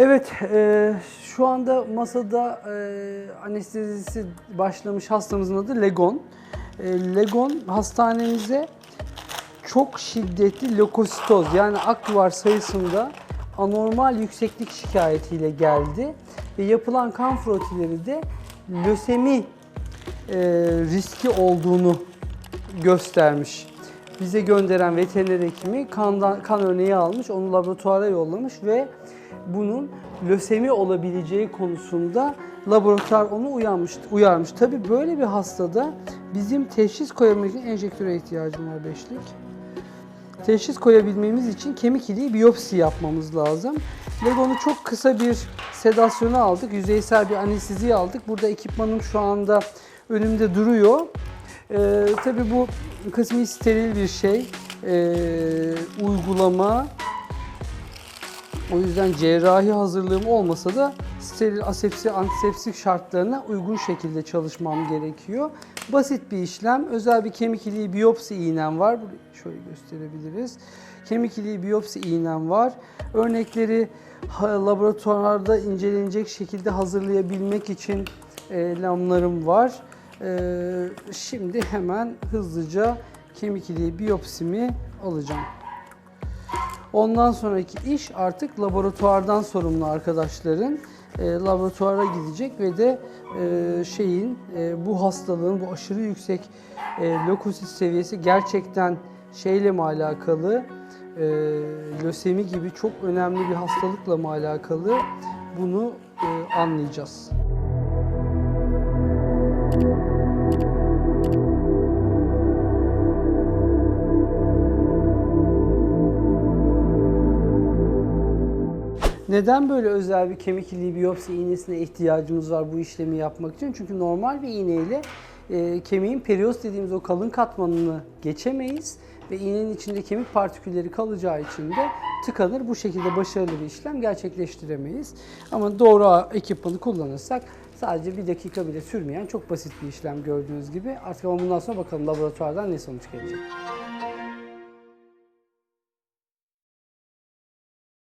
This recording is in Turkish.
Evet, e, şu anda masada e, anestezisi başlamış hastamızın adı Legon. E, Legon hastanemize çok şiddetli lökositoz yani akduvar sayısında anormal yükseklik şikayetiyle geldi ve yapılan kan frotileri de lösemi e, riski olduğunu göstermiş. Bize gönderen veteriner hekimi kandan, kan örneği almış, onu laboratuvara yollamış ve bunun lösemi olabileceği konusunda laboratuvar onu uyanmış, uyarmış. Tabii böyle bir hastada bizim teşhis koyabilmek için enjektöre ihtiyacım var beşlik. Teşhis koyabilmemiz için kemik iliği biyopsi yapmamız lazım. Legon'u çok kısa bir sedasyona aldık, yüzeysel bir anestezi aldık. Burada ekipmanım şu anda önümde duruyor. Ee, tabii bu kısmi steril bir şey, ee, uygulama. O yüzden cerrahi hazırlığım olmasa da steril asepsi, antisepsik şartlarına uygun şekilde çalışmam gerekiyor. Basit bir işlem. Özel bir kemik iliği biyopsi iğnem var. Şöyle gösterebiliriz. Kemik iliği biyopsi iğnem var. Örnekleri laboratuvarda incelenecek şekilde hazırlayabilmek için e, lamlarım var. E, şimdi hemen hızlıca kemik iliği biyopsimi alacağım. Ondan sonraki iş artık laboratuvardan sorumlu arkadaşların e, laboratuvara gidecek ve de e, şeyin e, bu hastalığın bu aşırı yüksek e, lökosit seviyesi gerçekten şeyle mi alakalı, e, lösemi gibi çok önemli bir hastalıkla mı alakalı bunu e, anlayacağız. Neden böyle özel bir kemik iliği biyopsi iğnesine ihtiyacımız var bu işlemi yapmak için? Çünkü normal bir iğneyle e, kemiğin perioz dediğimiz o kalın katmanını geçemeyiz ve iğnenin içinde kemik partikülleri kalacağı için de tıkanır. Bu şekilde başarılı bir işlem gerçekleştiremeyiz. Ama doğru ekipmanı kullanırsak sadece bir dakika bile sürmeyen çok basit bir işlem gördüğünüz gibi. Artık ama bundan sonra bakalım laboratuvardan ne sonuç gelecek.